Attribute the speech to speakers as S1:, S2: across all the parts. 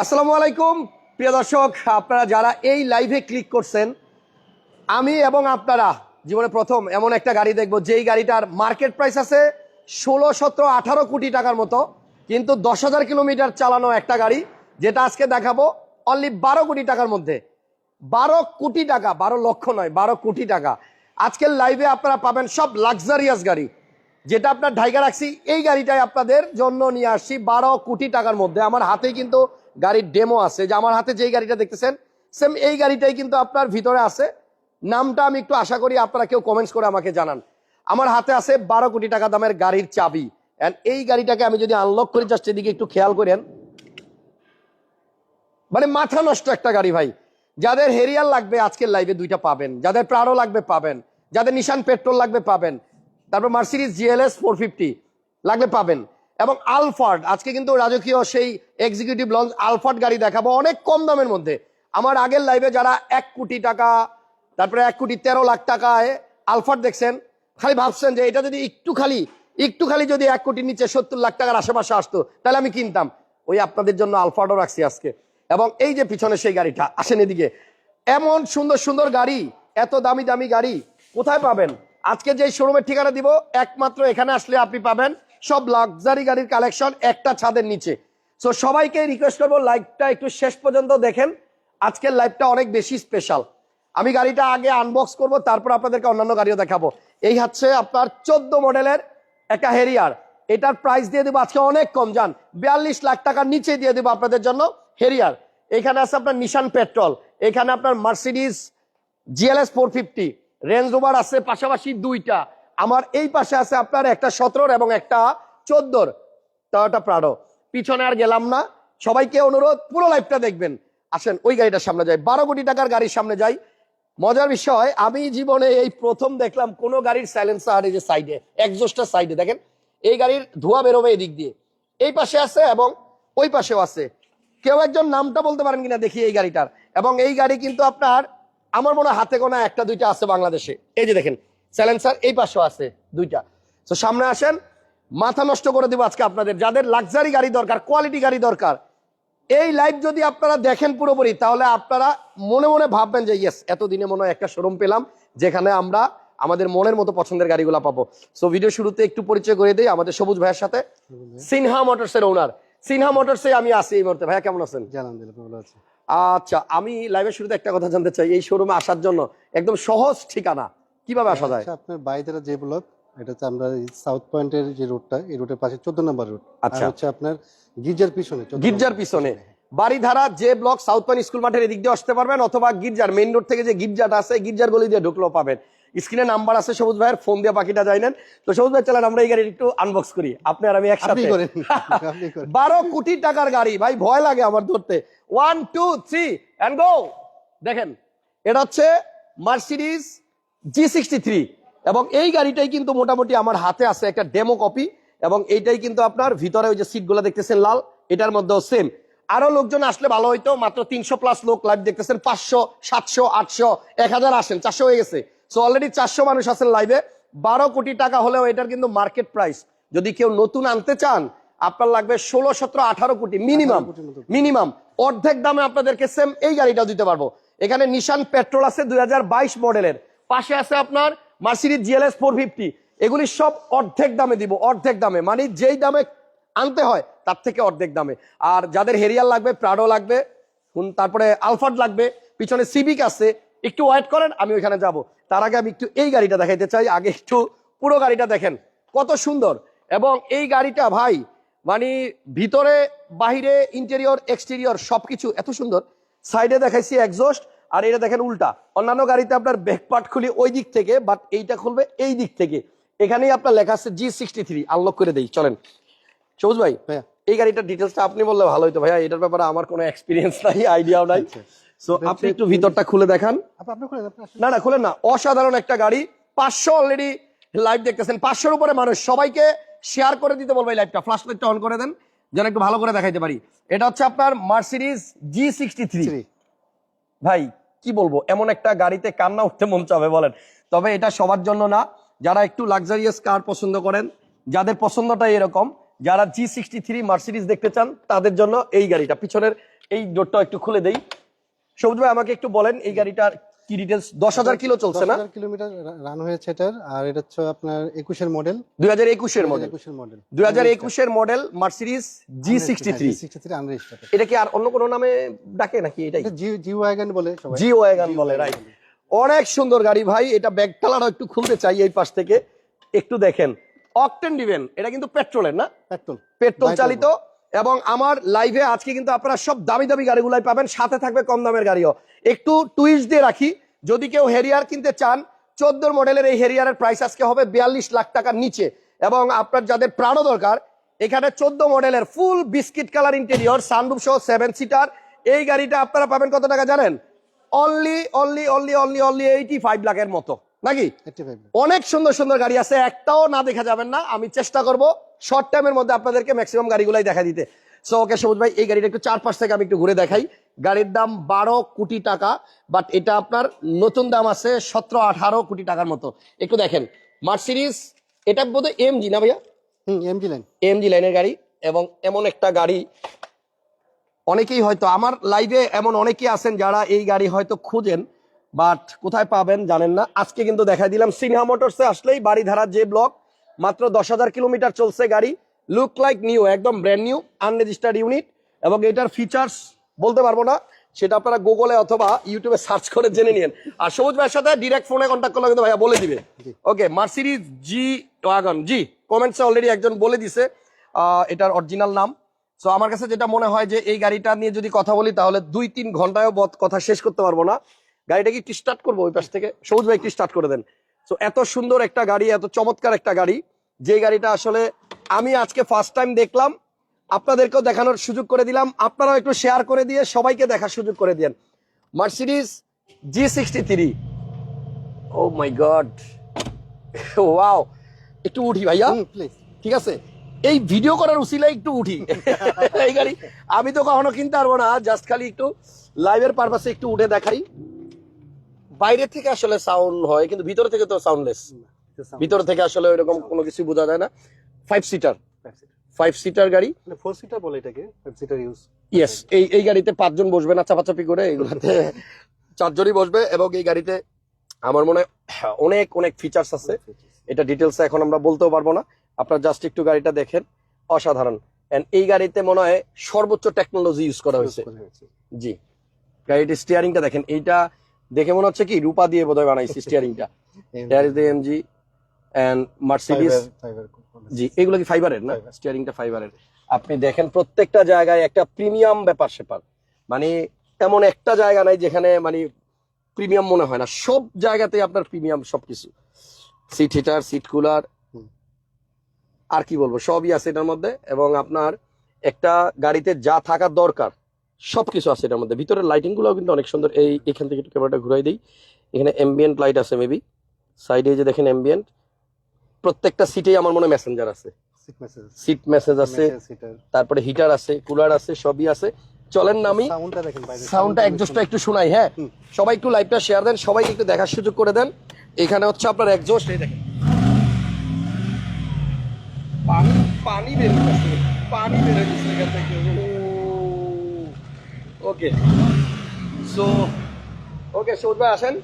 S1: আসসালামু আলাইকুম। প্রিয় দর্শক, আপনারা যারা এই লাইভে ক্লিক করছেন, আমি এবং আপনারা, জীবনে প্রথম এমন একটা গাড়ি দেখব, যেই গাড়িটার মার্কেট প্রাইস আছে ষোলো, সতেরো, আঠারো কোটি টাকার মতো, কিন্তু দশ হাজার কিলোমিটার চালানো একটা গাড়ি, যেটা আজকে দেখাবো অনলি বারো কোটি টাকার মধ্যে। বারো কোটি টাকা, বারো লক্ষ নয়, বারো কোটি টাকা। আজকের লাইভে আপনারা পাবেন সব লাক্সারিয়াস গাড়ি। যেটা আপনার ঢাইকা রাখছি, এই গাড়িটাই আপনাদের জন্য নিয়ে আসছি বারো কোটি টাকার মধ্যে। আমার হাতেই কিন্তু গাড়ির ডেমো আছে। যে আমার হাতে যেই গাড়িটা দেখতেছেন সেম এই গাড়িটাই কিন্তু আপনার ভিতরে আছে। নামটা আমি একটু আশা করি আপনারা কেউ কমেন্টস করে আমাকে জানান। আমার হাতে আছে বারো কোটি টাকা দামের গাড়ির চাবি। অ্যান্ড এই গাড়িটাকে আমি যদি আনলক করি জাস্ট এদিকে একটু খেয়াল করেন। মানে মাথা নষ্ট একটা গাড়ি ভাই। যাদের হেরিয়ার লাগবে আজকের লাইভে দুইটা পাবেন। যাদের প্রাড়ো লাগবে পাবেন। যাদের নিশান পেট্রোল লাগবে পাবেন। তারপর মার্সিডিজ জিএলএস ফোর ফিফটি লাগলে পাবেন। এবং আলফার্ড, আজকে কিন্তু রাজকীয় সেই এক্সিকিউটিভ লঞ্চ আলফার্ড গাড়ি দেখাবো অনেক কম দামের মধ্যে। আমার আগের লাইভে যারা এক কোটি টাকা, তারপরে এক কোটি তেরো লাখ টাকায় আলফার্ড দেখছেন, খালি ভাবছেন যে এটা যদি একটু খালি একটু খালি যদি এক কোটির নিচে সত্তর লাখ টাকার আশেপাশে আসতো, তাহলে আমি কিনতাম। ওই আপনাদের জন্য আলফার্ডও রাখছি আজকে। এবং এই যে পিছনে সেই গাড়িটা, আসেন এদিকে। এমন সুন্দর সুন্দর গাড়ি, এত দামি দামি গাড়ি, কোথায় পাবেন? আজকে যে শোরুমের ঠিকানা দিব, একমাত্র এখানে আসলে আপনি পাবেন সব লাক্সারি গাড়ির কালেকশন একটা ছাদের নিচে। সো সবাইকে রিকোয়েস্ট করব লাইভটা একটু শেষ পর্যন্ত দেখেন। আজকের লাইভটা অনেক বেশি স্পেশাল আমি গাড়িটা আগে আনবক্স করব, তারপর আপনাদেরকে অন্যান্য গাড়িও দেখাবো। এই হচ্ছে আপনার চোদ্দ মডেলের একটা হেরিয়ার এটার প্রাইস দিয়ে দেবো আজকে অনেক কম যান বিয়াল্লিশ লাখ টাকার নিচে দিয়ে দেবো আপনাদের জন্য হেরিয়ার এখানে আছে আপনার নিশান পেট্রোল এখানে আপনার Mercedes GLS four fifty Range Rover আছে পাশাপাশি দুইটা। আমার এই পাশে আছে আপনার একটা সতেরোর এবং একটা চোদ্দোর টয়োটা প্রাডো পিছনে আর গেলাম না। সবাইকে অনুরোধ, পুরো লাইফটা দেখবেন। আসেন, ওই গাড়িটার সামনে যাই। বারো কোটি টাকার গাড়ির সামনে যাই। মজার বিষয়, আমি জীবনে এই প্রথম দেখলাম কোন গাড়ির সাইলেন্সার এই যে সাইডে একজোস্টার সাইডে দেখেন, এই গাড়ির ধোঁয়া বেরোবে এদিক দিয়ে। এই পাশে আছে এবং ওই পাশেও আছে। কেউ একজন নামটা বলতে পারেন কিনা দেখি এই গাড়িটার। এবং এই গাড়ি কিন্তু আপনার, আমার মনে হাতে গোনা একটা, দুইটা আছে বাংলাদেশে। এই যে দেখেন স্যালেন্সার এই পাশেও আছে দুইটা। তো সামনে আসেন মাথা নষ্ট করে দিব আজকে আপনাদের। যাদের লাক্সারি গাড়ি দরকার কোয়ালিটি গাড়ি দরকার এই লাইভ যদি আপনারা দেখেন পুরোপুরি তাহলে আপনারা মনে মনে ভাববেন যে ইয়েস এতদিনে মনে হয় একটা শোরুম পেলাম যেখানে আমরা আমাদের মনের মতো পছন্দের গাড়িগুলো পাবো। সো ভিডিও শুরুতে একটু পরিচয় করে দিই আমাদের সবুজ ভাইয়ের সাথে। সিনহা মোটরস এর ওনার সিনহা মোটরসে আমি আছি এই মুহূর্তে। ভাইয়া কেমন আছেন? আচ্ছা আমি লাইভের শুরুতে একটা কথা জানতে চাই এই শোরুমে আসার জন্য। একদম সহজ ঠিকানা। কীভাবে আসা যায়?
S2: আপনার বাইদের যে ব্লক এটা হচ্ছে আমরা সাউথ পয়েন্টের যে রোডটা এই রোডের পাশে চোদ্দ নম্বর রোড
S1: আচ্ছা।
S2: হচ্ছে আপনার গির্জার পিছনে 14
S1: গির্জার পিছনে। বাড়িধারা যে ব্লক সাউথ পয়েন্ট স্কুল মাঠের এদিক দিয়ে আসতে পারবেন অথবা গির্জার মেইন রোড থেকে যে গির্জাটা আছে গির্জার গলি দিয়ে ঢুকলেও পাবেন। স্ক্রিনে নাম্বার আছে সবুজ ভাইয়ের ফোন দিয়ে বাকিটা যাইনেন তো সবুজ ভাই চালান আমরা এই গাড়ি একটু আনবক্স করি। আপনি আর আমি একসাথে।
S2: করেন
S1: বারো কোটি টাকার গাড়ি ভাই ভয় লাগে আমার ধরতে। One two three and go দেখেন এটা হচ্ছে মার্সিডিজ জি সিক্সটি থ্রি এবং এই গাড়িটাই কিন্তু মোটামুটি আমার হাতে আছে একটা ডেমো কপি এবং এইটাই কিন্তু আপনার ভিতরে ওই যে সিটগুলো দেখতেছেন লাল এটার মধ্যেও সেম আরও লোকজন আসলে ভালো হইতো মাত্র তিনশো প্লাস লোক লাইভ দেখতেছেন পাঁচশো সাতশো আটশো এক হাজার আসেন চারশো হয়ে গেছে। সো অলরেডি চারশো মানুষ আছেন লাইভে বারো কোটি টাকা হলেও এটার কিন্তু মার্কেট প্রাইস যদি কেউ নতুন আনতে চান আপনার লাগবে ষোলো সতেরো আঠারো কোটি মিনিমাম
S2: 18
S1: মিনিমাম অর্ধেক দামে আপনাদেরকে সেম এই গাড়িটাও দিতে পারব। এখানে নিশান পেট্রোল আছে দুই হাজার বাইশ মডেলের পাশে আছে আপনার মার্সিডিজ জিএলএস ফোর ফিফটি এগুলি সব অর্ধেক দামে দিব, অর্ধেক দামে। মানে যেই দামে আনতে হয়, তার থেকে অর্ধেক দামে। আর যাদের হেরিয়ার লাগবে প্রাডো লাগবে তারপরে আলফার্ড লাগবে, পিছনে সিভিক আছে। একটু ওয়েট করেন, আমি ওইখানে যাব। তার আগে আমি একটু এই গাড়িটা দেখাইতে চাই। আগে একটু পুরো গাড়িটা দেখেন, কত সুন্দর। এবং এই গাড়িটা ভাই মানে ভিতরে, বাহিরে ইন্টেরিয়র এক্সটেরিয়র সবকিছু এত সুন্দর। সাইডে দেখাইছি এক্সস্ট আর এটা দেখেন উল্টা। অন্যান্য গাড়িতে আপনার ব্যাক পার্ট খুলি ওই দিক থেকে বাট এইটা খুলবে এই দিক থেকে। এখানেই আপনার লেখা আছে জি সিক্সটি থ্রি আনলক করে দেই চলেন। সবুজ ভাই
S2: ভাইয়া।
S1: এই গাড়িটার ডিটেলসটা আপনি বললে ভালো হতো ভাইয়া এটার ব্যাপারে আমার কোনো এক্সপিরিয়েন্স নাই আইডিয়াও নাই।
S2: আচ্ছা।
S1: সো আপনি একটু ভিতরটা খুলে দেখান। না না খুলেন না। অসাধারণ একটা গাড়ি পাঁচশো অলরেডি লাইভ দেখতেছেন। পাঁচশোর উপরে মানুষ সবাইকে শেয়ার করে দিতে বলব এই লাইভটা ফ্লাশ লাইটটা অন করে দেন যেন একটু ভালো করে দেখাইতে পারি। এটা হচ্ছে আপনার মার্সিডিজ জি সিক্সটি থ্রি। ভাই কি বলব? এমন একটা গাড়িতে কান্না উঠতে মন চাবে, বলেন। তবে এটা সবার জন্য না। যারা একটু লাক্সারিয়াস কার পছন্দ করেন, যাদের পছন্দটাই এরকম, যারা জি সিক্সটি থ্রি মার্সিডিজ দেখতে চান, তাদের জন্য এই গাড়িটা। পিছনের এই ডোরটা একটু খুলে দেই। সবুজ ভাই, আমাকে একটু বলেন, এই গাড়িটার কি ডিটেলস দশ হাজার কিলো চলছে না?
S2: কিলোমিটার রান হয়েছে এটার আর এটা হচ্ছে আপনার একুশের মডেল
S1: দুই হাজার একুশের মডেল
S2: একুশের মডেল
S1: দুই হাজার একুশের model Mercedes G sixty three
S2: sixty three unregistered
S1: এটা কি আর অন্য কোনো নামে ডাকে নাকি
S2: এটা জি জি ওয়াগন বলে সবাই।
S1: জি ওয়াগান বলে রাইট অনেক সুন্দর গাড়ি ভাই এটা ব্যাগ টালারও একটু খুলতে চাই এই পাশ থেকে। একটু দেখেন অকটেন ডিভেন এটা কিন্তু পেট্রোলের না?
S2: পেট্রোল
S1: পেট্রোল চালিত। এবং আমার লাইভে আজকে কিন্তু আপনারা সব দামি দামি গাড়িগুলাই পাবেন, সাথে থাকবে কম দামের গাড়িও। একটু টুইস্ট দিয়ে রাখি, যদি কেউ হেরিয়ার কিনতে চান চোদ্দ মডেলের এই হেরিয়ারের প্রাইস আজকে হবে বিয়াল্লিশ লাখ টাকার নিচে। এবং আপনার যাদের প্রাণও দরকার, এখানে চোদ্দ মডেলের full biscuit colour interior sunroof সহ সেভেন সিটার এই গাড়িটা আপনারা পাবেন কত টাকা জানেন? Only only only only only eighty five লাখের মতো। নাকি? অনেক সুন্দর সুন্দর গাড়ি আছে একটাও না দেখা যাবেন না। আমি চেষ্টা করব শর্ট টাইমের মধ্যে আপনাদেরকে ম্যাক্সিমাম গাড়িগুলাই দেখা দিতে। সো ওকে সবুজ ভাই এই গাড়িটা একটু চারপাশ থেকে আমি একটু ঘুরে দেখাই। গাড়ির দাম বারো কোটি টাকা বাট এটা আপনার নতুন দাম আছে সতেরো আঠারো কোটি টাকার মতো। একটু দেখেন মার্সিডিস এটা বোধহয় এমজি না ভাইয়া?
S2: হুম এমজি লাইন
S1: এমজি লাইনের গাড়ি এবং এমন একটা গাড়ি। অনেকেই হয়তো আমার লাইভে এমন অনেকেই আছেন যারা এই গাড়ি হয়তো খুঁজেন। বাট কোথায় পাবেন জানেন না। আজকে কিন্তু দেখাই দিলাম সিনহা মোটরসে আসলেই বাড়ি ধারা যে ব্লক মাত্র দশ হাজার কিলোমিটার চলছে গাড়ি। লুক লাইক নিউ একদম ব্র্যান্ড নিউ আনরেজিস্টার্ড ইউনিট এবং এটার ফিচার্স বলতে পারব না সেটা আপনারা গুগলে অথবা ইউটিউবে সার্চ করে জেনে নিন আর সবুজ ভাইয়ের সাথে ডিরেক্ট ফোনে কন্ট্যাক্ট করলে কিন্তু ভাইয়া বলে দিবে। ওকে মার্সিডিজ জি ওয়াগন জি কমেন্টসে অলরেডি একজন বলে দিছে এটার অরিজিনাল নাম। সো আমার কাছে যেটা মনে হয় যে এই গাড়িটা নিয়ে যদি কথা বলি তাহলে দুই তিন ঘন্টায়ও কথা শেষ করতে পারব না। গাড়িটা কি একটু স্টার্ট করব ওই পাশ থেকে। সবুজ ভাই একটু স্টার্ট করে দেন। সো এত সুন্দর একটা গাড়ি এত চমৎকার একটা গাড়ি। যে গাড়িটা আসলে আমি আজকে ফার্স্ট টাইম দেখলাম আপনাদেরকেও দেখানোর সুযোগ করে দিলাম। আপনারাও একটু শেয়ার করে দিয়ে সবাইকে দেখার সুযোগ করে দিন Mercedes G sixty three oh my god wow একটু উঠি ভাইয়া।
S2: প্লিজ
S1: ঠিক আছে? এই ভিডিও করার উসিলায় একটু উঠি। এই গাড়ি আমি তো কখনো কিনতে পারব না জাস্ট খালি একটু লাইভের পারপাসে একটু উঠে দেখাই। বাইরে থেকে আসলে সাউন্ড হয় কিন্তু ভিতর থেকে তো সাউন্ডলেস ভিতর থেকে আসলে ওইরকম কোনো কিছু বোঝা যায় না। ফাইভ সিটার ফাইভ সিটার গাড়ি।
S2: মানে ফোর সিটার বলে এটাকে ফাইভ সিটার ইউজ
S1: ইয়েস এই এই গাড়িতে পাঁচজন বসবে না চাপাচাপি করে এগুলাতে চারজনই বসবে এবং এই গাড়িতে আমার মনে হয় অনেক অনেক ফিচার্স আছে। এটা ডিটেলস এখন আমরা বলতেও পারব না। আপনারা জাস্ট একটু গাড়িটা দেখেন। অসাধারণ। এন্ড এই গাড়িতে মনে হয় সর্বোচ্চ টেকনোলজি ইউজ করা হয়েছে। জি। গাড়িটির স্টিয়ারিংটা দেখেন। এইটা দেখে মনে হচ্ছে কি রূপা দিয়ে বোধহয় বানাইছি স্টিয়ারিংটা there is the MG and Mercedes G এগুলো কি ফাইবারের না? স্টিয়ারিংটা ফাইবারের আপনি দেখেন প্রত্যেকটা জায়গায় একটা প্রিমিয়াম ব্যাপার সেপার। মানে এমন একটা জায়গা নাই যেখানে মানে প্রিমিয়াম মনে হয় না। সব জায়গাতে আপনার প্রিমিয়াম সবকিছু। সিট হিটার সিট কুলার আর কি বলব? সবই আছে এটার মধ্যে। এবং আপনার একটা গাড়িতে যা থাকার দরকার সবকিছু আছে এটার মধ্যে। ভিতরের লাইটিংগুলো কিন্তু অনেক সুন্দর। এই এখান থেকে একটু ক্যামেরাটা ঘুরাই দিই। এখানে এমবিয়েন্ট লাইট আছে মেবি সাইডে যে দেখেন এমবিয়েন্ট প্রত্যেকটা সিটেই আমার মনে মেসেঞ্জার আছে।
S2: সিট মেসেজ
S1: সিট মেসেজ আছে। তারপরে হিটার আছে কুলার আছে সবই আছে। চলেন না আমি
S2: সাউন্ডটা দেখেন বাইরে।
S1: সাউন্ডটা একজোস্টটা একটু শোনাই হ্যাঁ? সবাই একটু লাইভটা শেয়ার দেন সবাই একটু দেখার সুযোগ করে দেন। এখানে হচ্ছে আপনার একজোস্ট এই দেখেন। পানি পানি বের হচ্ছে পানি বের হচ্ছে এখান থেকে। ওকে। সো ওকে সৌদ ভাই আসেন।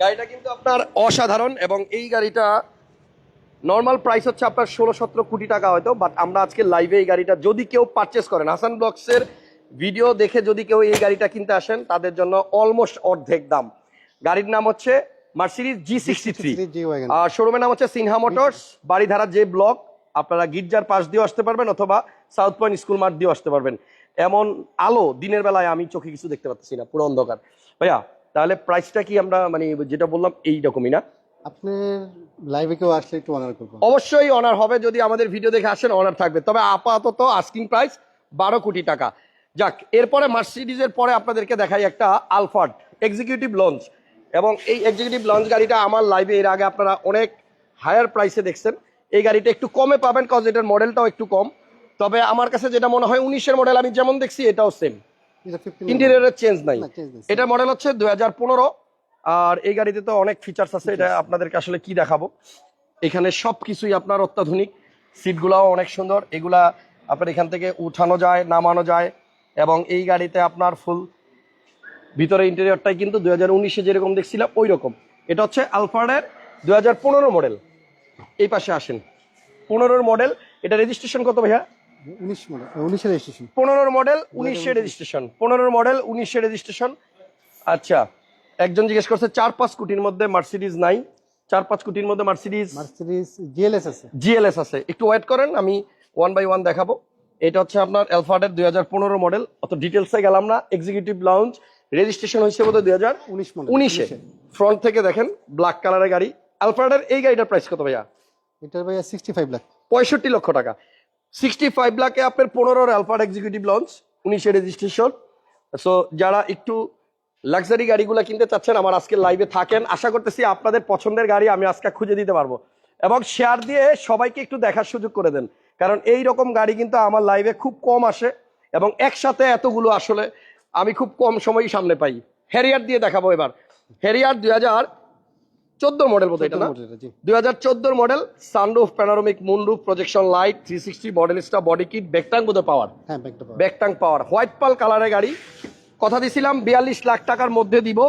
S1: গাড়িটা কিন্তু আপনার অসাধারণ এবং এই গাড়িটা নর্মাল প্রাইস হচ্ছে আপনার ষোলো সতেরো কোটি টাকা হয়তো বাট আমরা আজকে লাইভে এই গাড়িটা যদি কেউ পারচেস করেন হাসান ব্লগসের ভিডিও দেখে যদি কেউ এই গাড়িটা কিনতে আসেন তাদের জন্য অলমোস্ট অর্ধেক দাম। গাড়ির নাম হচ্ছে মার্সিডিজ জি সিক্সটি থ্রি আর শোরুমের নাম হচ্ছে সিনহা মোটরস বাড়িধারা যে ব্লক আপনারা গির্জার পাশ দিয়ে আসতে পারবেন অথবা সাউথ পয়েন্ট স্কুল মাঠ দিয়ে আসতে পারবেন। এমন আলো দিনের বেলায় আমি চোখে কিছু দেখতে পাচ্ছি না পুরো অন্ধকার। ভাইয়া তাহলে প্রাইসটা কি আমরা মানে যেটা বললাম এই রকমই না?
S2: আপনি লাইভে কেউ আসলে একটু অনার করব
S1: অবশ্যই অনার হবে যদি আমাদের ভিডিও দেখে আসেন অনার থাকবে। তবে আপাতত আস্কিং প্রাইস বারো কোটি টাকা। যাক এরপরে মার্সিডিজের পরে আপনাদেরকে দেখাই একটা আলফার্ড এক্সিকিউটিভ লঞ্চ এবং এই এক্সিকিউটিভ লঞ্চ গাড়িটা আমার লাইভে এর আগে আপনারা অনেক হায়ার প্রাইসে দেখছেন। এই গাড়িটা একটু কমে পাবেন কজ এটার মডেলটাও একটু কম। তবে আমার কাছে যেটা মনে হয় উনিশের মডেল আমি যেমন দেখছি এটাও সেম ইন্টেরিয়রের চেঞ্জ নাই। এটা মডেল হচ্ছে দুই হাজার পনেরো। আর এই গাড়িতে তো অনেক ফিচার্স আছে এটা আপনাদেরকে আসলে কি দেখাবো? এখানে সব কিছুই আপনার অত্যাধুনিক। সিটগুলাও অনেক সুন্দর। এগুলা আপনার এখান থেকে উঠানো যায় নামানো যায় এবং এই গাড়িতে আপনার ফুল ভিতরে ইন্টেরিয়রটাই কিন্তু দুই হাজার উনিশে যেরকম দেখছিলাম ওই রকম এটা হচ্ছে আলফার্ডের দুই হাজার পনেরো মডেল এই পাশে আসেন। পনেরোর মডেল এটা রেজিস্ট্রেশন কত ভাইয়া?
S2: উনিশের রেজিস্ট্রেশন
S1: পনেরোর মডেল রেজিস্ট্রেশন পনেরোর মডেল রেজিস্ট্রেশন আচ্ছা একজন জিজ্ঞেস করছে চার পাঁচ কোটির মধ্যে মার্সিডিজ নাই। চার পাঁচ কোটির মধ্যে মার্সিডিজ
S2: মার্সিডিজ জিএলএস আছে।
S1: জিএলএস আছে। একটু ওয়েট করেন আমি ওয়ান বাই ওয়ান দেখাবো। এটা হচ্ছে আপনার অ্যালফার্ডের দুই হাজার পনেরো মডেল অত ডিটেলসে গেলাম না। এক্সিকিউটিভ লাউঞ্জ রেজিস্ট্রেশন হয়েছে বোধহয় দুই হাজার
S2: উনিশ
S1: উনিশে। ফ্রন্ট থেকে দেখেন ব্ল্যাক কালারের গাড়ি। অ্যালফার্ডের এই গাড়িটার প্রাইস কত ভাইয়া?
S2: এটার ভাইয়া সিক্সটি ফাইভ লাখ।
S1: পঁয়ষট্টি লক্ষ টাকা। সিক্সটি ফাইভ লাখে আপনার পনেরোর অ্যালফার এক্সিকিউটিভ লঞ্চ উনিশে রেজিস্ট্রেশন সো যারা একটু লাক্সারি গাড়িগুলো কিনতে চাচ্ছেন, আমার আজকে লাইভে থাকেন। আশা করতেছি আপনাদের পছন্দের গাড়ি আমি আজকে খুঁজে দিতে পারব। এবং শেয়ার দিয়ে সবাইকে একটু দেখার সুযোগ করে দেন। কারণ এই রকম গাড়ি কিন্তু আমার লাইভে খুব কম আসে এবং একসাথে এতগুলো আসলে আমি খুব কম সময়ই সামনে পাই। হ্যারিয়ার দিয়ে দেখাবো এবার। হ্যারিয়ার দুই হাজার চোদ্দ মডেল বোধ এটা না? দুই হাজার চোদ্দোর model sunroof panoramic moonroof projection light three sixty model star body kit ব্যাকটাং বোধ পাওয়ার
S2: হ্যাঁ ব্যাকটা
S1: ব্যাকটাং পাওয়ার হোয়াইট পাল কালারের গাড়ি। কথা দিছিলাম বিয়াল্লিশ লাখ টাকার মধ্যে দিব।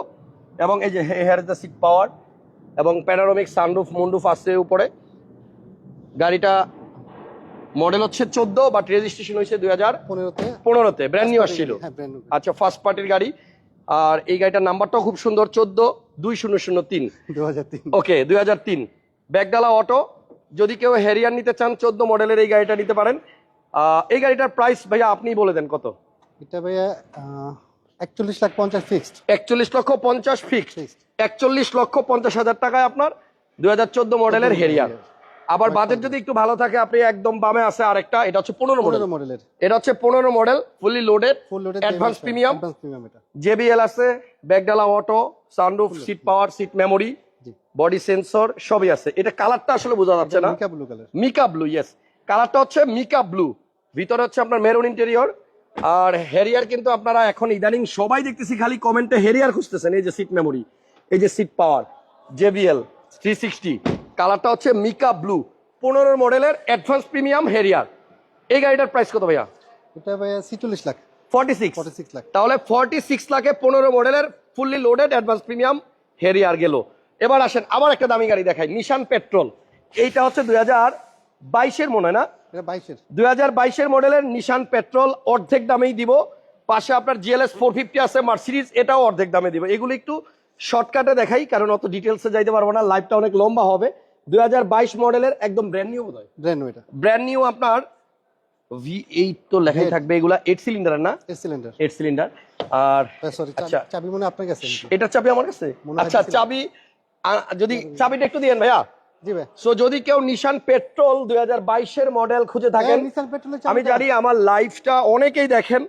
S1: এবং এই যে হেয়ার দ্য সিট পাওয়ার এবং প্যানোরামিক সানরুফ মুন্ডুফ আসছে উপরে। গাড়িটা মডেল হচ্ছে চোদ্দ বাট রেজিস্ট্রেশন হয়েছে দুই হাজার
S2: পনেরোতে।
S1: পনেরোতে। ব্র্যান্ড নিউ আসছিল।
S2: হ্যাঁ
S1: আচ্ছা ফার্স্ট পার্টির গাড়ি। আর এই গাড়িটার নাম্বারটাও খুব সুন্দর চোদ্দ। দুই শূন্য শূন্য তিন। ওকে দুই হাজার তিন। ব্যাগডালা অটো যদি কেউ হ্যারিয়ার নিতে চান চোদ্দ মডেলের এই গাড়িটা নিতে পারেন। এই গাড়িটার প্রাইস ভাইয়া আপনি বলে দেন কত?
S2: এটা ভাইয়া একচল্লিশ লাখ পঞ্চাশ ফিক্সড
S1: একচল্লিশ লক্ষ পঞ্চাশ
S2: ফিক্সড
S1: একচল্লিশ লক্ষ পঞ্চাশ হাজার টাকায় আপনার দুই হাজার চোদ্দ মডেলের হেরিয়ার আবার বাজেট যদি একটু ভালো থাকে আপনি একদম বামে আছে আরেকটা এটা হচ্ছে পনেরো মডেল
S2: মডেলের
S1: এটা হচ্ছে পনেরো model fully loaded advance premium JBL আছে ব্যাগডালা auto sunroof seat power seat memory body sensor সবই আছে। এটা কালারটা আসলে বোঝা যাচ্ছে না।
S2: Mica blue colour
S1: mica blue yes কালারটা হচ্ছে মিকা ব্লু ভিতরে হচ্ছে আপনার মেরুন ইন্টেরিয়র আর হেরিয়ার কিন্তু আপনারা এখন ইদানিং সবাই দেখতেছি খালি কমেন্টে হেরিয়ার খুঁজতেছেন এই যে সিট মেমোরি এই যে seat power JBL three sixty কালারটা হচ্ছে মিকা ব্লু। পনেরো মডেলের অ্যাডভান্স প্রিমিয়াম হেরিয়ার এই গাড়িটার প্রাইস কত ভাইয়া?
S2: এটা ভাইয়া ছিচল্লিশ lakh.
S1: Forty six
S2: forty six lakh.
S1: তাহলে ফর্টি সিক্স লাখে পনেরো মডেলের fully loaded advance premium Harrier গেল। এবার আসেন আবার একটা দামি গাড়ি দেখাই নিশান পেট্রোল এইটা হচ্ছে দুই হাজার বাইশের মনে হয় না দুই হাজার বাইশের মডেলের নিশান পেট্রোল অর্ধেক দামেই দিব। পাশে আপনার জিএলএস ফোর ফিফটি আছে মার্সিডিজ এটাও অর্ধেক দামে দিব। এগুলো একটু শর্টকাটে দেখাই কারণ অত ডিটেলসে যাইতে পারব না লাইভটা অনেক লম্বা হবে। দুই হাজার বাইশ মডেলের একদম ব্র্যান্ড নিউ বোধ হয়
S2: ব্র্যান্ড নিউ এটা।
S1: ব্র্যান্ড নিউ আপনার ভি এইট তো লেখাই থাকবে এগুলা এইট সিলিন্ডার না?
S2: এর সিলিন্ডার
S1: এইট সিলিন্ডার আর
S2: সরি
S1: আচ্ছা।
S2: চাবি মনে আপনার কাছে
S1: এটা চাবি আমার কাছে? আচ্ছা চাবি যদি চাবিটা একটু দিয়েন ভাইয়া।
S2: জি ভাই।
S1: সো যদি কেউ নিশান পেট্রোল দুই হাজার বাইশের মডেল খুঁজে থাকেন
S2: নিসান পেট্রোলের
S1: আমি জানি আমার লাইফটা অনেকেই দেখেন।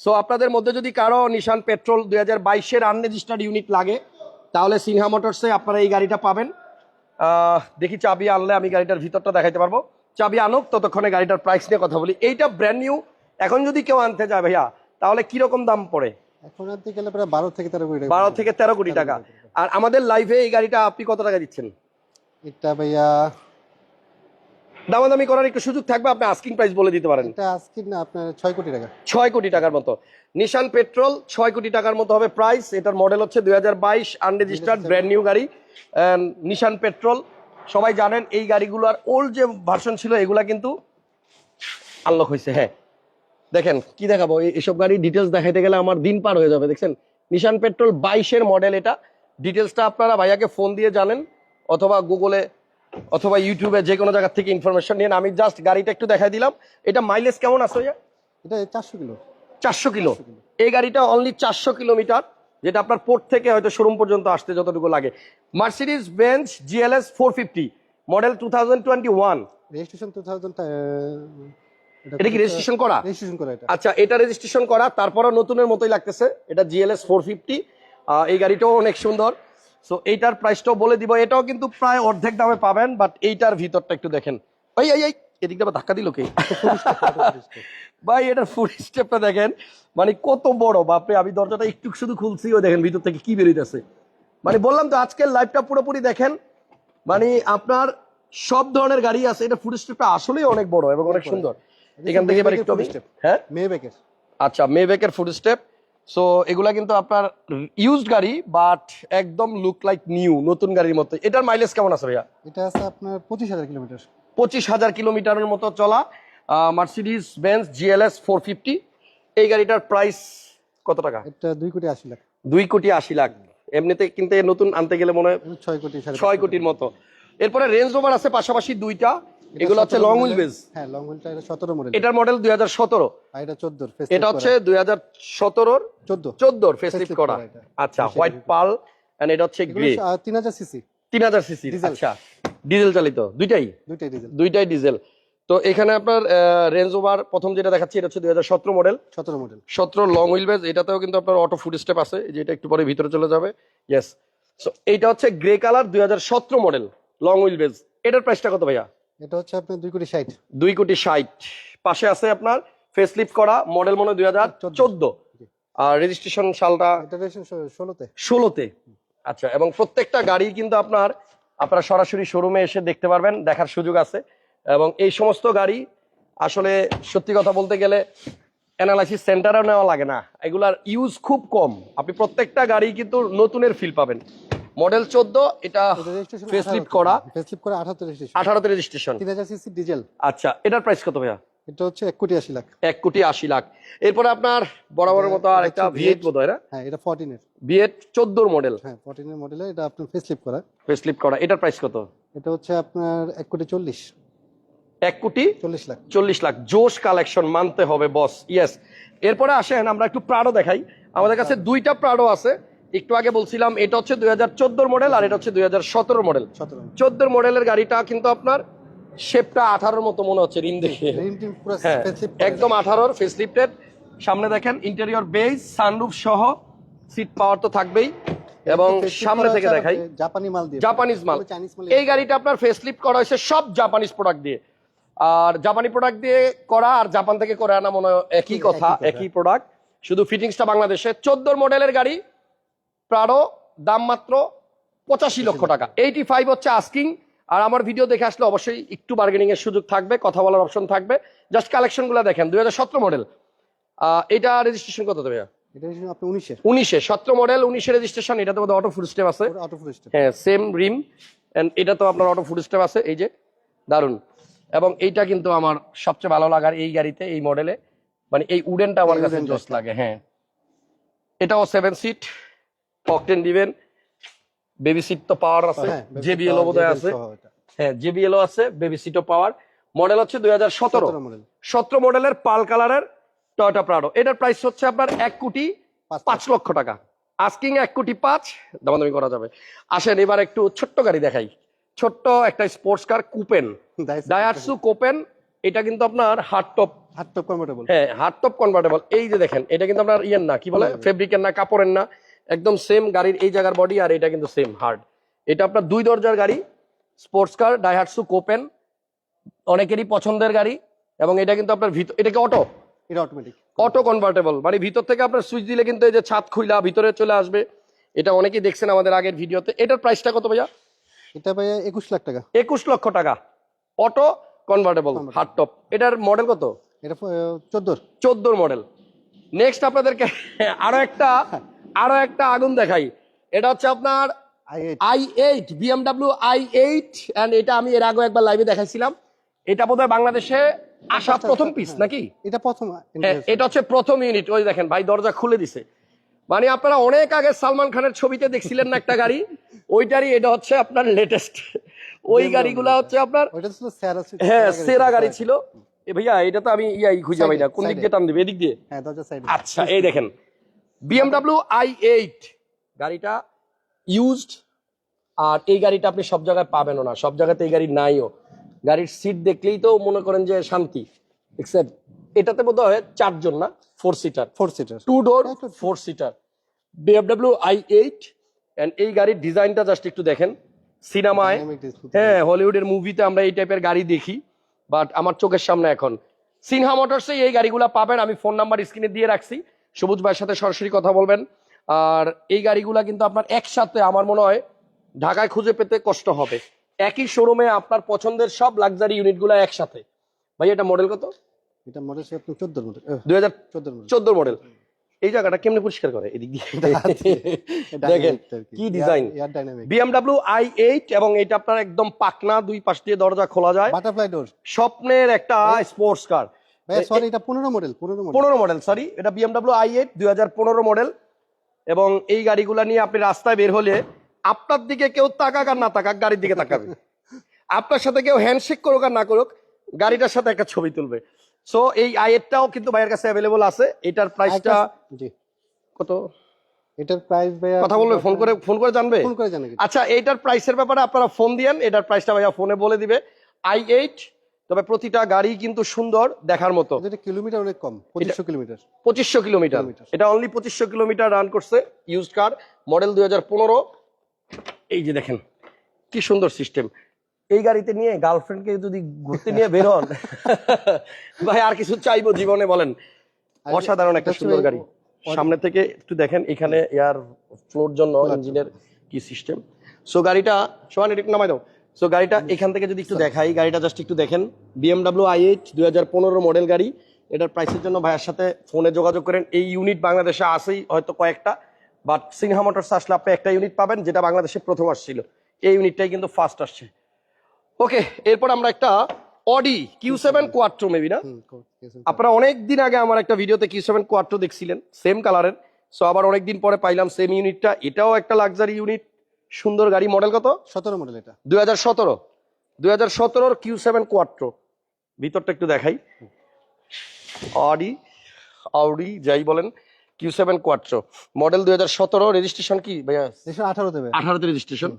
S1: সো আপনাদের মধ্যে যদি কারও নিশান পেট্রোল দুই হাজার বাইশের আনরেজিস্টার্ড ইউনিট লাগে তাহলে সিনহা মোটরসে আপনারা এই গাড়িটা পাবেন। দেখি চাবি আনলে আমি গাড়িটার ভিতরটা দেখাইতে পারব। চাবি আনুক ততক্ষণে গাড়িটার প্রাইস নিয়ে কথা বলি। এইটা ব্র্যান্ড নিউ এখন যদি কেউ আনতে যায় ভাইয়া তাহলে কীরকম দাম পড়ে?
S2: এখন আনতে গেলে প্রায় বারো থেকে তেরো কোটি টাকা
S1: বারো থেকে তেরো কোটি টাকা। আর আমাদের লাইভে এই গাড়িটা আপনি কত টাকা দিচ্ছেন?
S2: এটা ভাইয়া
S1: দামাদামি করার একটু সুযোগ থাকবে আপনি আস্কিং প্রাইস বলে দিতে পারেন।
S2: এটা আজকে না আপনার ছয় কোটি টাকা।
S1: ছয় কোটি টাকার মতো। নিশান পেট্রোল ছয় কোটি টাকার মতো হবে প্রাইস এটার মডেল হচ্ছে দুই হাজার বাইশ আনরেজিস্টার্ড ব্র্যান্ড নিউ গাড়ি। নিশান পেট্রোল সবাই জানেন এই গাড়িগুলোর ওল্ড যে ভার্সন ছিল, এগুলা কিন্তু আনলক হয়েছে। হ্যাঁ। দেখেন, কি দেখাবো? এই- এইসব গাড়ি ডিটেলস দেখাইতে গেলে আমার দিন পার হয়ে যাবে, দেখছেন? নিশান পেট্রোল বাইশের মডেল এটা। ডিটেলসটা আপনারা ভাইয়াকে ফোন দিয়ে জানেন, অথবা গুগলে অথবা ইউটিউবে যে কোনো জায়গার থেকে ইনফরমেশন নিয়ে আমি জাস্ট গাড়িটা একটু দেখাই দিলাম। এটা মাইলেজ কেমন আছে ভাইয়া?
S2: এটা চারশো কিলো।
S1: চারশো কিলো। এই গাড়িটা অনলি চারশো কিলোমিটার যেটা আপনার পোর্ট থেকে হয়তো শোরুম পর্যন্ত আসতে যতটুকু লাগে। Mercedes Benz GLS four fifty model two thousand twenty one
S2: registration two thousand
S1: এটা কি রেজিস্ট্রেশন করা?
S2: রেজিস্ট্রেশন করা এটা।
S1: আচ্ছা এটা রেজিস্ট্রেশন করা তারপরও নতুনের মতোই লাগতেছে। এটা জিএলএস ফোর ফিফটি এই গাড়িটাও অনেক সুন্দর। সো এইটার প্রাইসটাও বলে দিব। এটাও কিন্তু প্রায় অর্ধেক দামে পাবেন বাট এইটার ভিতরটা একটু দেখেন। এই এই এই। এদিকটা আবার ধাক্কা দিল কে? ভাই এটার ফুড স্টেপটা দেখেন মানে কত বড় বাপরে আমি দরজাটা একটু শুধু খুলছি ও দেখেন ভিতর থেকে কি বেরিয়েছে মানে বললাম তো আজকের লাইভটা পুরোপুরি দেখেন মানে আপনার সব ধরনের গাড়ি আছে এটা ফুড স্টেপটা আসলেই অনেক বড় এবং অনেক সুন্দর। এখান থেকে এবার একটু হ্যাঁ?
S2: মেয়ে ব্যাকের
S1: আচ্ছা মেবেকের ফুড স্টেপ সো এগুলা কিন্তু আপনার ইউজড গাড়ি বাট একদম লুক লাইক নিউ নতুন গাড়ির মতো। এটার মাইলেজ কেমন আছে ভাইয়া?
S2: এটা আছে আপনার পঁচিশ হাজার কিলোমিটার।
S1: পঁচিশ হাজার কিলোমিটারের মতো চলা Mercedes Benz GLS four fifty এই গাড়িটার প্রাইস কত টাকা?
S2: এটা দুই কোটি আশি লাখ।
S1: দুই কোটি আশি লাখ। এমনিতে কিন্তু নতুন আনতে গেলে মনে হয়
S2: ছয় কোটি
S1: ছয় কোটির মতো। এরপরে রেঞ্জ রোভার আছে পাশাপাশি দুইটা। এগুলো হচ্ছে লং হুইল বেজ
S2: হ্যাঁ লং হুইলটা এটা সতেরো মডেল
S1: এটার মডেল দুই হাজার সতেরো।
S2: আর এটা চোদ্দোর
S1: এটা হচ্ছে দুই হাজার সতেরোর
S2: চোদ্দ।
S1: চোদ্দোর ফেসলিফট করা। আচ্ছা হোয়াইট পাল এন্ড এটা হচ্ছে গ্রে
S2: তিন হাজার সিসি
S1: তিন হাজার সিসি আচ্ছা। ডিজেল চালিত দুইটাই?
S2: দুইটাই ডিজেল
S1: দুইটাই ডিজেল তো এখানে আপনার রেঞ্জ ওভার প্রথম যেটা দেখাচ্ছি এটা হচ্ছে দুই হাজার সতেরো মডেল
S2: সতেরো মডেল
S1: সতেরো লং হুইল বেজ এটাতেও কিন্তু আপনার অটো ফুড স্টেপ আছে যেটা একটু পরে ভিতরে চলে যাবে। ইয়েস সো এইটা হচ্ছে গ্রে কালার দুই হাজার সতেরো মডেল লং হুইল বেজ এটার প্রাইসটা কত ভাইয়া?
S2: এটা হচ্ছে আপনার দুই কোটি ষাট।
S1: দুই কোটি ষাট। পাশে আছে আপনার ফেসলিফট করা মডেল মনে দুই হাজার চোদ্দ। আর রেজিস্ট্রেশন সালটা
S2: ষোলোতে।
S1: ষোলোতে। আচ্ছা এবং প্রত্যেকটা গাড়ি কিন্তু আপনার আপনারা সরাসরি শোরুমে এসে দেখতে পারবেন দেখার সুযোগ আছে। এবং এই সমস্ত গাড়ি আসলে সত্যি কথা বলতে গেলে অ্যানালাইসিস সেন্টারেও নেওয়া লাগে না। এগুলার ইউজ খুব কম। আপনি প্রত্যেকটা গাড়ি কিন্তু নতুনের ফিল পাবেন। মডেল চোদ্দ এটা ফেসলিপ করা।
S2: ফেসলিপ করা আঠারোতে রেজিস্ট্রেশন
S1: আঠারোতে রেজিস্ট্রেশন
S2: তিন হাজার সিসি ডিজেল
S1: আচ্ছা এটার প্রাইস কত ভাইয়া?
S2: এটা হচ্ছে এক কোটি আশি লাখ।
S1: এক কোটি আশি লাখ। এরপরে আপনার বরাবরের মতো আর একটা ভিএট বোধ হয় না?
S2: হ্যাঁ এটা ফোরটিনের
S1: ভিএট চোদ্দোর মডেল
S2: হ্যাঁ ফোরটিনের মডেলে এটা আপনার ফেসলিপ করা।
S1: ফেসলিফট করা। এটার প্রাইস কত?
S2: এটা হচ্ছে আপনার এক কোটি চল্লিশ।
S1: এক কোটি
S2: চল্লিশ লাখ।
S1: চল্লিশ লাখ। জোশ কালেকশন মানতে হবে বস ইয়েস এরপরে আসেন আমরা একটু প্রাডো দেখাই। আমাদের কাছে দুইটা প্রাডো আছে। একটু আগে বলছিলাম এটা হচ্ছে দুই হাজার মডেল আর এটা হচ্ছে দুই হাজার সতেরো মডেল
S2: সতেরো
S1: চোদ্দোর মডেলের গাড়িটা কিন্তু আপনার শেপটা আঠারোর মতো মনে হচ্ছে রিম দেখে। হ্যাঁ একদম আঠারোর ফেস লিফটেড সামনে দেখেন ইন্টেরিয়র বেজ সানরুফ সহ সিট পাওয়ার তো থাকবেই। এবং সামনে থেকে দেখাই
S2: জাপানি মাল দিয়ে।
S1: জাপানিজ মাল। এই গাড়িটা আপনার ফেসলিফট করা হয়েছে সব জাপানিজ প্রোডাক্ট দিয়ে। আর জাপানি প্রোডাক্ট দিয়ে করা আর জাপান থেকে করে আনা মনে হয় একই
S2: একই-
S1: কথা
S2: একই কথা।
S1: একই প্রোডাক্ট শুধু ফিটিংসটা বাংলাদেশে। চোদ্দোর মডেলের গাড়ি প্রাড়ো দাম মাত্র পঁচাশি লক্ষ টাকা। এইটি ফাইভ হচ্ছে আস্কিং আর আমার ভিডিও দেখে আসলে অবশ্যই একটু বার্গেনিং এর সুযোগ থাকবে কথা বলার অপশন থাকবে। জাস্ট কালেকশনগুলো দেখেন দুই হাজার সতেরো মডেল এটা রেজিস্ট্রেশন কত দেবে উনিশে। সতেরো মডেল উনিশে রেজিস্ট্রেশন অটো স্টেপ আছে। হ্যাঁ সেম রিম এটা তো আপনার অটো ফুড স্টেপ আছে এই যে দারুণ এবং এইটা কিন্তু আমার সবচেয়ে ভালো লাগার এই গাড়িতে এই মডেলে মানে এই উডেনটা আমার কাছে। জোস লাগে হ্যাঁ। এটাও সেভেন সিট দিবেন। বেবি সিট তো পাওয়ার আছে
S2: হ্যাঁ
S1: জেবিএল বোধহয় আছে। হ্যাঁ জেবিএল আছে বেবি সিটও পাওয়ার মডেল হচ্ছে দুই হাজার সতেরো।
S2: সতেরো মডেল
S1: সতেরো মডেলের পাল কালারের টয়োটা প্রাডো এটার প্রাইস হচ্ছে আপনার এক কোটি
S2: পাঁচ
S1: লক্ষ টাকা। আস্কিং এক কোটি পাঁচ দামাদামি করা যাবে। আসেন এবার একটু ছোট্ট গাড়ি দেখাই। ছোট্ট একটা স্পোর্টস কার কুপেন ডায়ারসু কোপেন এটা কিন্তু আপনার হার্ড টপ
S2: টপ কনভার্টেবল
S1: হ্যাঁ হার্ড টপ কনভার্টেবল এই যে দেখেন এটা কিন্তু আপনার ইয়ের না কি বলে? ফেব্রিকের না কাপড়ের না। একদম সেম গাড়ির এই জায়গার বডি আর এটা কিন্তু সেম হার্ড এটা আপনার দুই দরজার গাড়ি স্পোর্টস কার ডাইহাটসু কোপেন অনেকেরই পছন্দের গাড়ি এবং এটা কিন্তু আপনার ভিতর এটাকে অটো
S2: এটা অটোমেটিক
S1: অটো কনভার্টেবল মানে ভিতর থেকে আপনার সুইচ দিলে কিন্তু এই যে ছাদ খুইলা ভিতরে চলে আসবে। এটা অনেকেই দেখছেন আমাদের আগের ভিডিওতে। এটার প্রাইসটা কত ভাইয়া?
S2: এটা ভাইয়া একুশ লাখ টাকা।
S1: একুশ লক্ষ টাকা। অটো কনভার্টেবল হার্ড টপ এটার মডেল কত?
S2: এটা চোদ্দোর।
S1: চোদ্দোর মডেল নেক্সট আপনাদেরকে আরও একটা আরও একটা আগুন দেখাই। এটা হচ্ছে আপনার
S2: I eight.
S1: BMW I eight and এটা আমি এর আগে একবার লাইভে দেখাইছিলাম। এটা বোধহয় বাংলাদেশে আসা
S2: আচ্ছা,
S1: প্রথম
S2: আচ্ছা,
S1: পিস
S2: হ্যাঁ।
S1: নাকি?
S2: এটা প্রথম
S1: হ্যাঁ এটা হচ্ছে প্রথম ইউনিট ওই দেখেন ভাই দরজা খুলে দিছে। মানে আপনারা অনেক আগে সালমান খানের ছবিতে দেখছিলেন না একটা গাড়ি? ওইটারই এটা হচ্ছে আপনার লেটেস্ট ওই গাড়িগুলা হচ্ছে আপনার হ্যাঁ সেরা গাড়ি ছিল এ ভাইয়া এটা তো আমি ইয়াই খুঁজে পাই না। কোন দিক দিয়ে টান দিবে? এদিক দিয়ে?
S2: হ্যাঁ
S1: আচ্ছা এই দেখেন। বিএমডাব্লিউ আই এইট গাড়িটা ইউজড আর এই গাড়িটা আপনি সব জায়গায় পাবেনও না। সব জায়গাতে এই গাড়ি নাইও। গাড়ির সিট দেখলেই তো মনে করেন যে শান্তি। এক্সেপ্ট এটাতে বোধ হয় চারজন না? Four seater
S2: four seater
S1: two door four seater BMW I eight and এই গাড়ির ডিজাইনটা জাস্ট একটু দেখেন। সিনেমায় হ্যাঁ হলিউডের মুভিতে আমরা এই টাইপের গাড়ি দেখি। বাট আমার চোখের সামনে এখন। সিনহা মোটরসে এই গাড়িগুলো পাবেন। আমি ফোন নাম্বার স্ক্রিনে দিয়ে রাখছি। সবুজ ভাইয়ের সাথে সরাসরি কথা বলবেন। আর এই গাড়িগুলা কিন্তু আপনার একসাথে আমার মনে হয় ঢাকায় খুঁজে পেতে কষ্ট হবে। একই শোরুমে আপনার পছন্দের সব লাক্সারি ইউনিটগুলো একসাথে। ভাই এটা মডেল কত?
S2: এটা মডেল আপনি চোদ্দ মডেল
S1: দুই হাজার
S2: চোদ্দ মডেল
S1: এই জায়গাটা কেমনে পরিষ্কার করে? এদিক দিয়ে। দেখেন কি। ডিজাইন বিএমডাব্লিউ আই এইট এবং এটা আপনার একদম পাকনা দুই পাশ দিয়ে দরজা খোলা যায়।
S2: বাটারফ্লাই ডোর
S1: স্বপ্নের একটা স্পোর্টস কার
S2: সরি এটা পনেরো মডেল পনেরো মডেল
S1: পনেরো মডেল সরি এটা দুই হাজার পনেরো মডেল এবং এই গাড়িগুলা নিয়ে আপনি রাস্তায় বের হলে আপনার দিকে কেউ তাকাক আর না তাকাক গাড়ির দিকে তাকাবে। আপনার সাথে কেউ হ্যান্ডশেক করুক আর না করুক গাড়িটার সাথে একটা ছবি তুলবে। সো এই আই কিন্তু ভাইয়ের কাছে অ্যাভেলেবল আছে। এটার প্রাইসটা
S2: জি।
S1: কত?
S2: এটার প্রাইস ভাইয়া
S1: কথা বলবে ফোন করে ফোন করে জানবে?
S2: ফোন করে জানেন
S1: আচ্ছা এইটার প্রাইসের ব্যাপারে আপনারা ফোন দিয়েন এটার প্রাইসটা ভাইয়া ফোনে বলে দিবে। আই এইট তবে প্রতিটা গাড়ি কিন্তু সুন্দর দেখার মতো।
S2: কিলোমিটার অনেক কম পঁচিশশো কিলোমিটার।
S1: পঁচিশশো কিলোমিটার। এটা অনলি পঁচিশশো কিলোমিটার রান করছে ইউজড কার মডেল দুই হাজার পনেরো। এই যে দেখেন কি সুন্দর সিস্টেম এই গাড়িতে নিয়ে গার্লফ্রেন্ডকে যদি ঘুরতে নিয়ে বের হন ভাই আর কিছু চাইব জীবনে বলেন। অসাধারণ একটা সুন্দর গাড়ি। সামনে থেকে একটু দেখেন এখানে এয়ার ফ্লোর জন্য ইঞ্জিনের কি সিস্টেম সো গাড়িটা সোহান এটা নামাই দাও। সো গাড়িটা এখান থেকে যদি একটু দেখাই গাড়িটা জাস্ট একটু দেখেন। বিএমডাব্লিউ আই এইট দুই পনেরো মডেল গাড়ি। এটার প্রাইসের জন্য ভাইয়ের সাথে ফোনে যোগাযোগ করেন। এই ইউনিট বাংলাদেশে আসেই হয়তো কয়েকটা বাট সিনহা মোটরস আসলে আপনি একটা ইউনিট পাবেন যেটা বাংলাদেশে প্রথম আসছিল। এই ইউনিটটাই কিন্তু ফার্স্ট আসছে। ওকে এরপর আমরা একটা Audi Q seven quattro maybe না. আপনারা অনেক দিন আগে আমার একটা ভিডিওতে কিউ সেভেন কোয়াট্রো দেখছিলেন সেম কালারের সো আবার অনেকদিন পরে পাইলাম সেম ইউনিটটা এটাও একটা লাক্সারি ইউনিট সুন্দর গাড়ি মডেল কত?
S2: সতেরো মডেল এটা।
S1: দুই হাজার সতেরো। দুই হাজার সতেরোর কিউ সেভেন কোয়াট্রো ভিতরটা একটু দেখাই। অডি আউডি যাই বলেন কিউ সেভেন কোয়াট্রো মডেল দুই হাজার সতেরো রেজিস্ট্রেশন কি ভাইয়া?
S2: দেড়শো আঠারো দেবে
S1: আঠারোতে রেজিস্ট্রেশন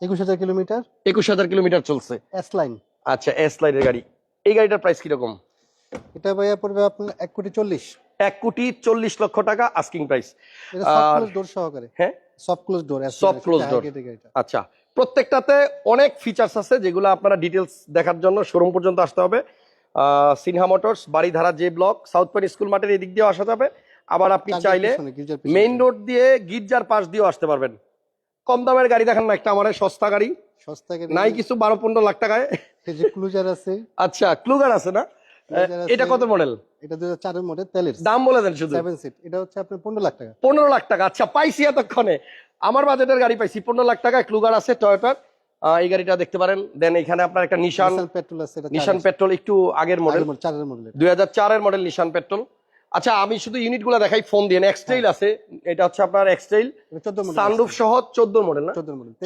S2: একুশ হাজার কিলোমিটার।
S1: একুশ হাজার কিলোমিটার চলছে।
S2: এস লাইন
S1: আচ্ছা এস লাইনের গাড়ি। এই গাড়িটার প্রাইস কীরকম?
S2: এটা ভাইয়া পড়বে আপনার এক কোটি চল্লিশ।
S1: এক কোটি চল্লিশ লক্ষ টাকা আস্কিং প্রাইস
S2: ডোর সহকারে।
S1: হ্যাঁ?
S2: Soft close door.
S1: আচ্ছা প্রত্যেকটাতে অনেক ফিচার্স আছে যেগুলো আপনারা ডিটেলস দেখার জন্য শোরুম পর্যন্ত আসতে হবে Sinha motors Baridhara J block south point school মাঠের এদিক দিয়েও আসা যাবে আবার আপনি চাইলে। মেইন রোড দিয়ে গির্জার পাশ দিয়েও আসতে পারবেন কম দামের গাড়ি দেখেন না একটা আমার সস্তা গাড়ি
S2: সস্তা
S1: নাই কিছু বারো পনেরো লাখ টাকায়
S2: ক্লুজার আছে
S1: আচ্ছা ক্লুগার আছে না। এটা কত মডেল
S2: এটা দু হাজার চারের মডেল তেলের
S1: দাম বলে দেন শুধু।
S2: সেভেন সিট এটা হচ্ছে আপনার পনেরো লাখ টাকা।
S1: পনেরো লাখ টাকা। আচ্ছা পাইছি এতক্ষণে। আমার বাজেটের গাড়ি পাইছি পনেরো লাখ টাকা। ক্লুগার আছে টয়োটার এই গাড়িটা দেখতে পারেন। দেন এখানে আপনার একটা নিশান
S2: পেট্রোল আছে
S1: নিশান পেট্রোল একটু আগের মডেল
S2: চারের মডেল
S1: দুই হাজার চারের মডেল নিশান পেট্রোল আচ্ছা আমি শুধু ইউনিটগুলা দেখাই ফোন দিয়ে এক্সটাইল আছে এটা হচ্ছে আপনার এক্সটাইল সানরুফ সহ চোদ্দ মডেল না?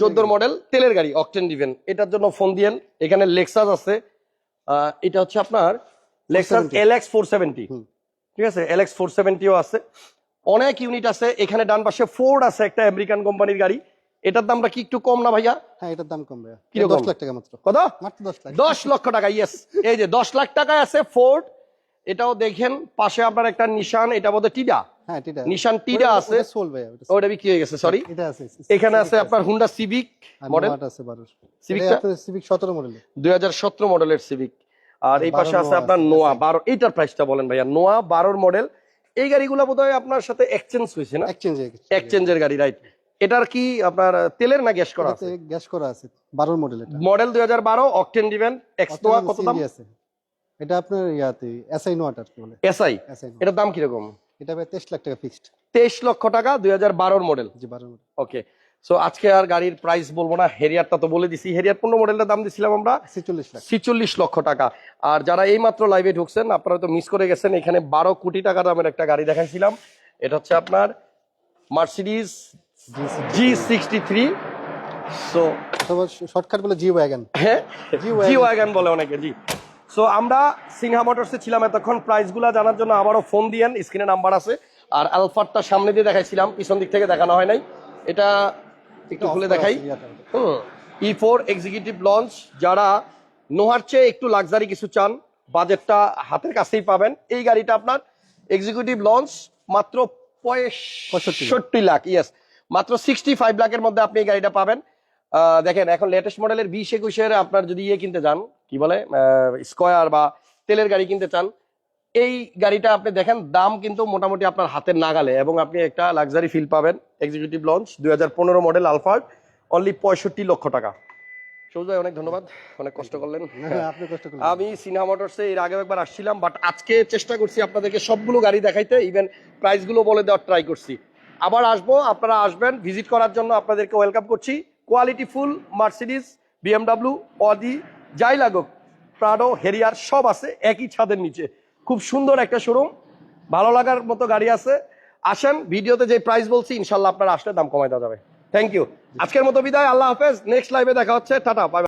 S2: চোদ্দ মডেল
S1: তেলের গাড়ি। অকটেন ডিভেন এটার জন্য ফোন দিয়েন এখানে লেক্সাস আছে। আহ, এটা হচ্ছে আপনার Lexus
S2: 470
S1: L X four seventy ঠিক আছে? এল এক্স ফোর সেভেন্টিও আছে। অনেক ইউনিট আছে। এখানে ডান পাশে ফোর্ড আছে একটা আমেরিকান কোম্পানির গাড়ি। এটার দামটা কি একটু কম না ভাইয়া?
S2: হ্যাঁ এটার দাম কম ভাইয়া।
S1: কীরকম?
S2: দশ লাখ টাকা মাত্র।
S1: কত?
S2: মাত্র দশ লাখ।
S1: দশ লক্ষ টাকা ইয়েস এই যে দশ লাখ টাকায় আছে ফোর্ড এটাও দেখেন পাশে আপনার একটা নিশান এটা বোধহয় টিডা
S2: হ্যাঁ
S1: নিশান টিডা আছে।
S2: ওটা
S1: হয়ে গেছে সরি
S2: এটা আছে
S1: এখানে আছে আপনার হুন্ডা সিভিক মডেল
S2: আছে বারো
S1: Civic
S2: এটা
S1: টা?
S2: আপনার সিভিক মডেল
S1: হাজার সতেরো মডেলের সিভিক আর এই পাশে আছে আপনার নোয়া বারো এইটার প্রাইসটা বলেন ভাইয়া। নোয়া বারোর মডেল এই গাড়িগুলো বোধহয় আপনার সাথে এক্সচেঞ্জ হয়েছে না?
S2: এক্সচেঞ্জ
S1: এক্সচেঞ্জের গাড়ি রাইট এটার কি আপনার তেলের না গ্যাস করা আছে?
S2: গ্যাস করা আছে বারোর মডেল এটা।
S1: মডেল দুই হাজার বারো অকটেন ডিভেন এক্স নোয়া কত দাম?
S2: আছে। এটা আপনার ইয়াতে এসআই নোয়াটার কি বলে?
S1: এসআই এটার দাম কীরকম?
S2: এটা ভাই তেইশ লাখ টাকা ফিক্সড
S1: তেইশ লক্ষ টাকা দুই হাজার বারোর model
S2: G model
S1: okay so আজকে আর গাড়ির প্রাইস বলব না হেরিয়ারটা তো বলে দিছি। হেরিয়ার পনেরো মডেলটার দাম দিছিলাম আমরা
S2: ছেচল্লিশ
S1: ছিচল্লিশ লক্ষ টাকা। আর যারা এই মাত্র লাইভে ঢুকছেন আপনারা তো মিস করে গেছেন এখানে বারো কোটি টাকা দামের একটা গাড়ি দেখাইছিলাম। এটা হচ্ছে আপনার Mercedes G sixty three so
S2: shortcut বলে জি ওয়াগন
S1: হ্যাঁ জি ওয়াগন বলে অনেকে জি। সো আমরা সিনহা মোটরসে ছিলাম এতক্ষণ। প্রাইসগুলো জানার জন্য আবারও ফোন দিয়েন স্ক্রিনে নাম্বার আছে। আর আলফারটা সামনে দিয়ে দেখাইছিলাম পিছন দিক থেকে দেখানো হয় নাই। এটা একটু খুলে দেখাই। ই ফোর এক্সিকিউটিভ লঞ্চ যারা নোহার চেয়ে একটু লাক্সারি কিছু চান বাজেটটা হাতের কাছেই পাবেন। এই গাড়িটা আপনার এক্সিকিউটিভ লঞ্চ মাত্র পঁয়ষট্টি লাখ। ইয়েস মাত্র সিক্সটি ফাইভ লাখের মধ্যে আপনি এই গাড়িটা পাবেন। দেখেন এখন লেটেস্ট মডেলের বিশ একুশের আপনার যদি ইয়ে কিনতে চান কি বলে স্কয়ার বা তেলের গাড়ি কিনতে চান এই গাড়িটা আপনি দেখেন দাম কিন্তু মোটামুটি আপনার হাতের নাগালে এবং আপনি একটা লাক্সারি ফিল পাবেন। এক্সিকিউটিভ লঞ্চ দুই হাজার পনেরো মডেল আলফার্ড অনলি পঁয়ষট্টি লক্ষ টাকা। ভাই অনেক ধন্যবাদ। অনেক কষ্ট করলেন।
S2: হ্যাঁ, কষ্ট করলেন।
S1: আমি সিনহা মোটরসে এর আগে একবার আসছিলাম বাট আজকে চেষ্টা করছি আপনাদেরকে সবগুলো গাড়ি দেখাইতে ইভেন প্রাইসগুলো বলে দেওয়ার ট্রাই করছি। আবার আসব আপনারা আসবেন ভিজিট করার জন্য আপনাদেরকে ওয়েলকাম করছি। Quality full Mercedes BMW Audi যাই লাগুক প্রাডো হেরিয়ার সব আছে একই ছাদের নিচে। খুব সুন্দর একটা শোরুম ভালো লাগার মতো গাড়ি আছে। আসেন ভিডিওতে যে প্রাইস বলছি ইনশাল্লাহ আপনারা আসলে দাম কমাই দেওয়া যাবে। থ্যাংক ইউ আজকের মতো বিদায় আল্লাহ হাফেজ। নেক্সট লাইভে দেখা হচ্ছে। Tata bye